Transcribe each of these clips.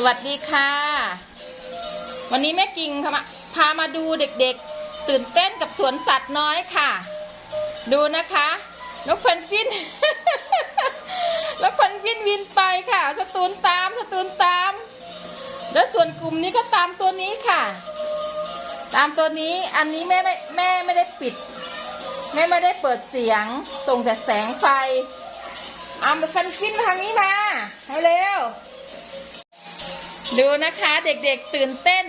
สวัสดีค่ะ วันนี้แม่กิ่งค่ะมาพามาดูเด็กๆ ตื่นเต้นกับสวนสัตว์น้อยค่ะ ดูนะคะ นกเพนกวินนกเพนกวินวินไปค่ะ สตูนตามสตูนตาม แล้วส่วนกลุ่มนี้ก็ตามตัวนี้ค่ะ ตามตัวนี้อันนี้แม่ไม่แม่ไม่ได้ปิด แม่ไม่ได้เปิดเสียง ส่งแต่แสงไฟเอาไปฟันกินมาทางนี้มาเอาเร็ว ดูนะคะเด็กๆตื่นเต้น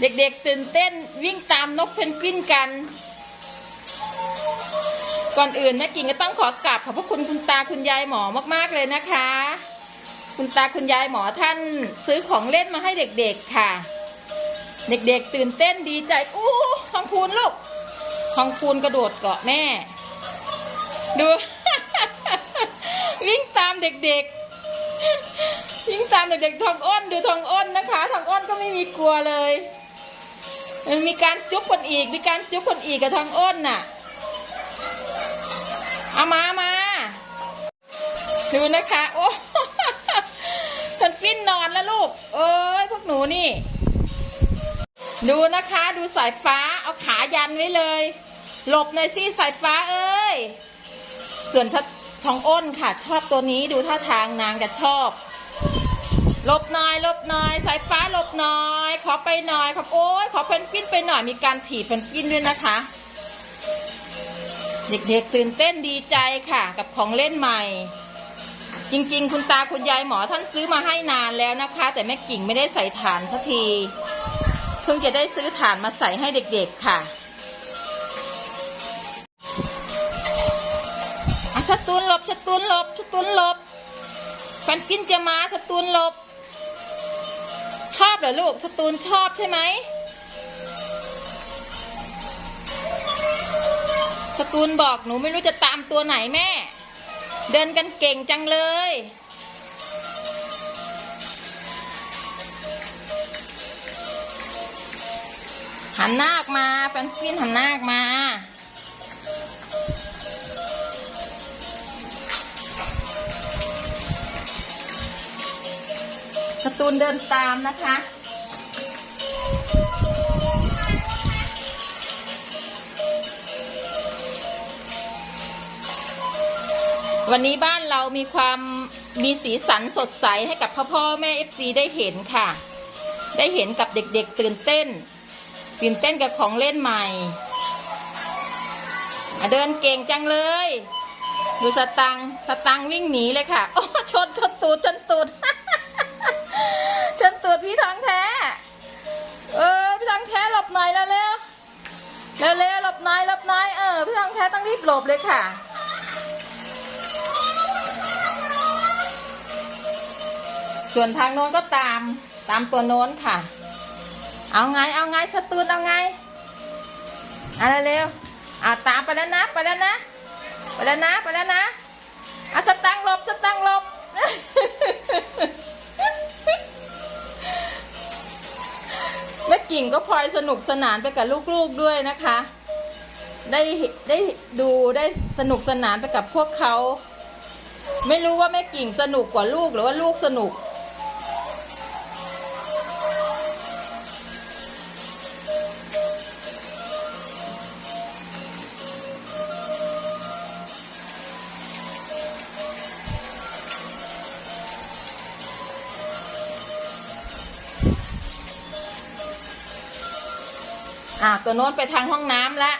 เด็กๆตื่นเต้นวิ่งตามนกเพนกวินกัน ก่อนอื่นแม่กิ่งก็ต้องขอกราบขอบพระคุณคุณตาคุณยายหมอมากๆเลยนะคะ คุณตาคุณยายหมอท่านซื้อของเล่นมาให้เด็กๆค่ะ เด็กๆตื่นเต้นดีใจอู้ทองพูนลูกทองพูนกระโดดเกาะแม่ ดู วิ่งตามเด็กๆ วิ่งตามเด็กๆทองอ้นดูทองอ้นนะคะทองอ้นก็ไม่มีกลัวเลยมีการจุ๊บคนอีก มีการจุ๊บคนอีกกับทองอ้นน่ะเอามามาดูนะคะโอ้ฉันฟินนอนแล้วลูก เอ้ยพวกหนูนี่ ดูนะคะดูสายฟ้าเอาขายันไว้เลย หลบหน่อยสิสายฟ้าเอ้ย ส่วนท ทองอ้นค่ะ ชอบตัวนี้ดูท่าทางนางจะชอบหลบหน่อยหลบหน่อย สายฟ้าหลบหน่อย ขอไปหน่อยครับโอ้ยขอเพนกวินไปหน่อยมีการถีบเพนกวินด้วยนะคะ เด็กๆตื่นเต้นดีใจค่ะ กับของเล่นใหม่ จริงๆ คุณตาคุณยายหมอท่านซื้อมาให้นานแล้วนะคะ แต่แม่กิ่งไม่ได้ใส่ฐานสักที เพิ่งจะได้ซื้อฐานมาใส่ให้เด็กๆค่ะ สตูนหลบสตูนหลบสตูนหลบฟันกินจะมาสตูนหลบ ชอบเหรอลูกสตูนชอบใช่ไหมสตูนบอกหนูไม่รู้จะตามตัวไหนแม่ เดินกันเก่งจังเลยหันหน้าออกมาแฟนฟินหันหน้าออกมา ตูนเดินตามนะคะ วันนี้บ้านเรามีความมีสีสันสดใสให้กับพ่อพ่อแม่เอฟซีได้เห็นค่ะ ได้เห็นกับเด็กๆตื่นเต้น ตื่นเต้นกับของเล่นใหม่เดินเก่งจังเลยดูสตังสตังวิ่งหนีเลยค่ะ โอ้ชนชนตูดชนตูด ชนตูดพี่ทองแท้ เออ พี่ทองแท้หลบหน่อยแล้วเร็วเร็วเร็วหลบหน่อยหลบหน่อยเออ พี่ทองแท้ต้องรีบหลบเลยค่ะ ส่วนทางโน้นก็ตาม ตามตัวโน้นค่ะ เอาไง เอาไงสตูนเอาไงเอาเร็วอ่าตามไปแล้วนะ ไปแล้วนะ ไปแล้วนะ ไปแล้วนะเอาสตังหลบ สตังหลบ กิ่งก็พลอยสนุกสนานไปกับลูกๆด้วยนะคะ ได้ได้ดูได้สนุกสนานไปกับพวกเขา ไม่รู้ว่าแม่กิ่งสนุกกว่าลูกหรือว่าลูกสนุก ตัวโน้นไปทางห้องน้ำละ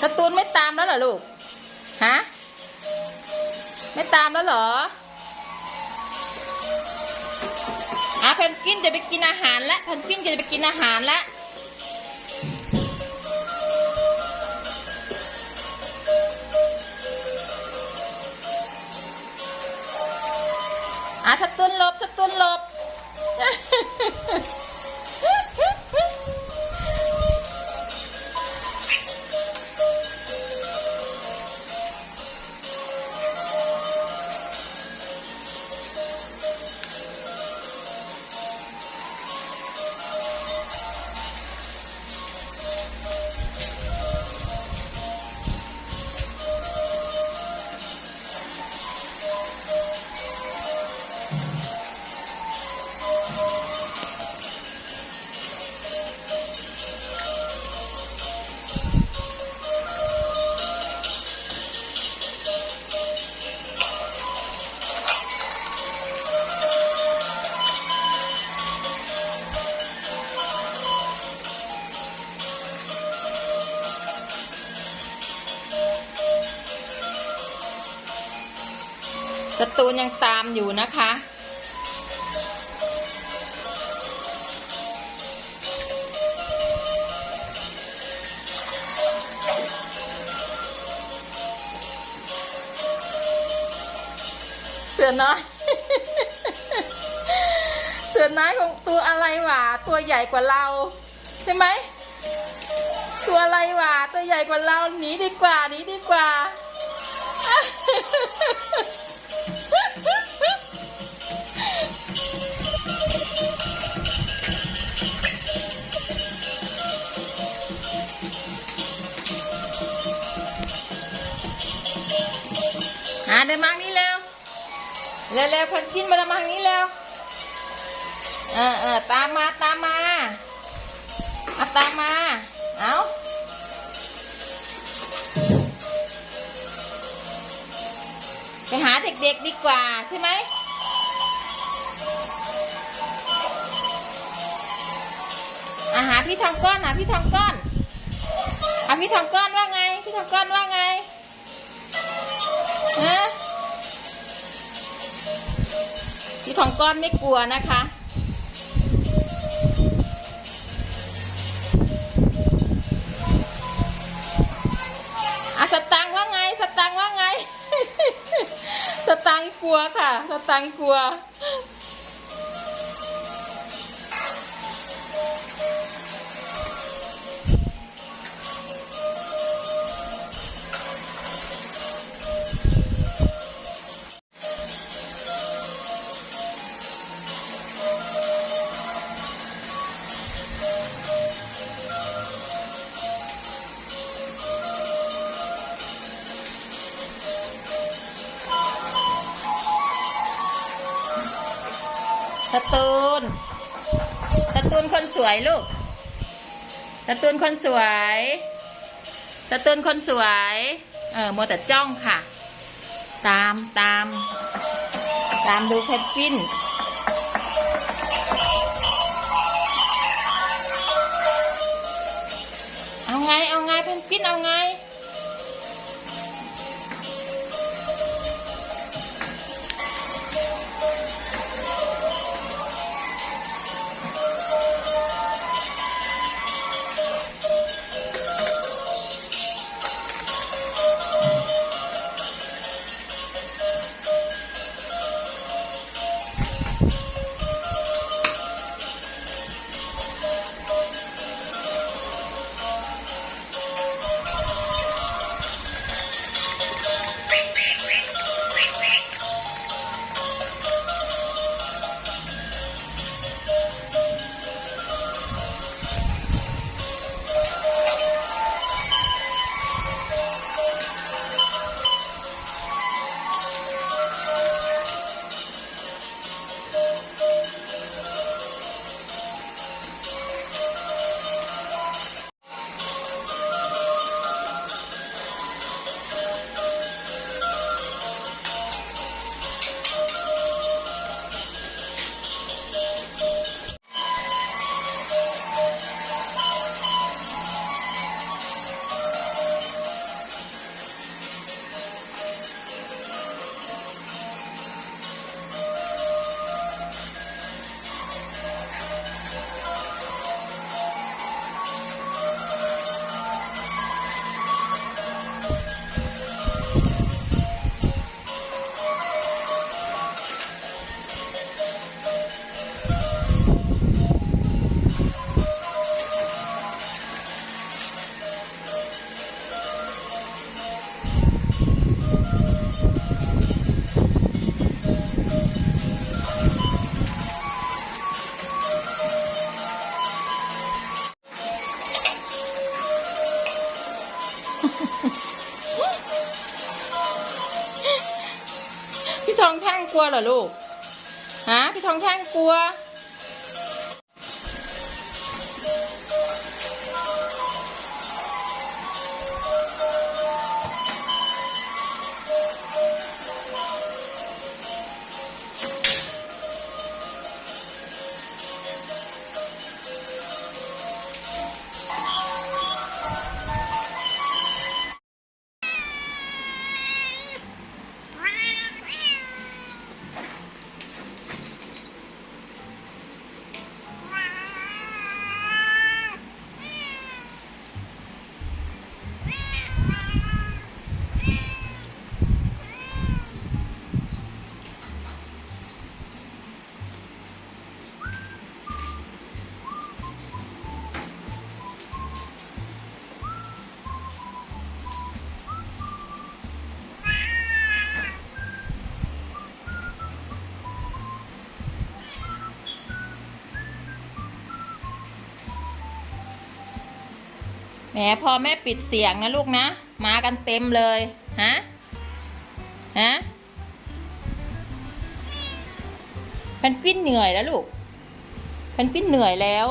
สตูนไม่ตามแล้วเหรอลูก ไม่ตามแล้วเหรออะเพนกินจะไปกินอาหารละเพนกินจะไปกินอาหารละอะสตุนหลบสตุนหลบ การ์ตูนยังตามอยู่นะคะ เสือน้อย เสือน้อยของตัวอะไรหวะตัวใหญ่กว่าเรา ใช่ไหม ตัวอะไรหวะตัวใหญ่กว่าเราหนีดีกว่าหนีดีกว่า เดินมาทางนี้เร็วเร็วพันกินมาเดินมาทางนี้เร็วเออเออตามมาตามมาอาตามมา เอาไปหาเด็กๆดีกว่าใช่ไหมอาหาพี่ทองก้อนหาพี่ทองก้อนอาพี่ทองก้อนว่าไง พี่ทองก้อนว่าไง พี่ทองก้อนไม่กลัวนะคะอะสตังว่าไง สตังว่าไง สตังกลัวค่ะ สตังกลัว สตูนสตูนคนสวยลูกสตูนคนสวยสตูนคนสวย เออมัวแต่จ้องค่ะ ตามตาม ตามดูเพนกวินเอาไง เอาไงเพนกวินเอาไง เหรอลูก ฮะ พี่ทองแท่งกลัว แหมพอแม่ปิดเสียงนะลูกนะ มากันเต็มเลยฮะฮะเพนกวินเหนื่อยแล้วลูกเพนกวินเหนื่อยแล้ว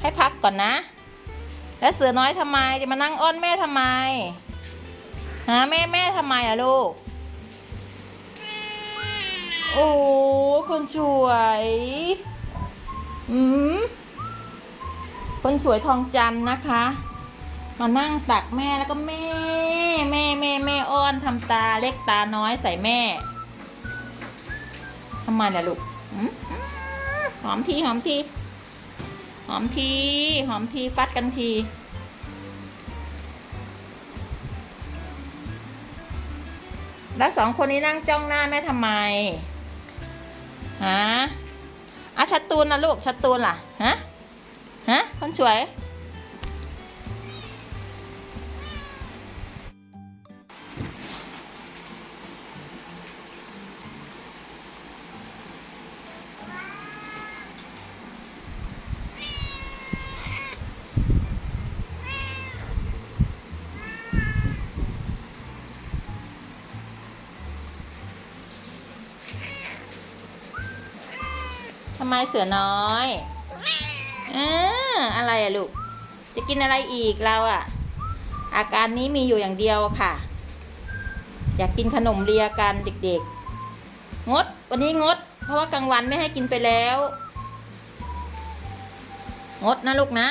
ให้พักก่อนนะ แล้วเสือน้อยทำไมจะมานั่งอ้อนแม่ทำไมหาแม่แม่ทำไมล่ะลูก โอ้คนสวยอืมคนสวยทองจันนะคะ มานั่งตักแม่แล้วก็แม่ แม่แม่แม่อ้อนทำตาเล็กตาน้อยใส่แม่ทำไมล่ะลูกหอมทีหอมทีหอมทีหอมทีฟัดกันทีแล้วสองคนนี้นั่งจ้องหน้าแม่ทำไม ฮะอะชัดตูนนะลูกชัดตูนล่ะ ฮะ ฮะ คนสวย ไมเสือน้อยเอออะไรอะลูก จะกินอะไรอีกเราอะอาการนี้มีอยู่อย่างเดียวค่ะ อยากกินขนมเลียกันเด็กๆ งด วันนี้งด เพราะว่ากลางวันไม่ให้กินไปแล้ว งดนะลูกนะ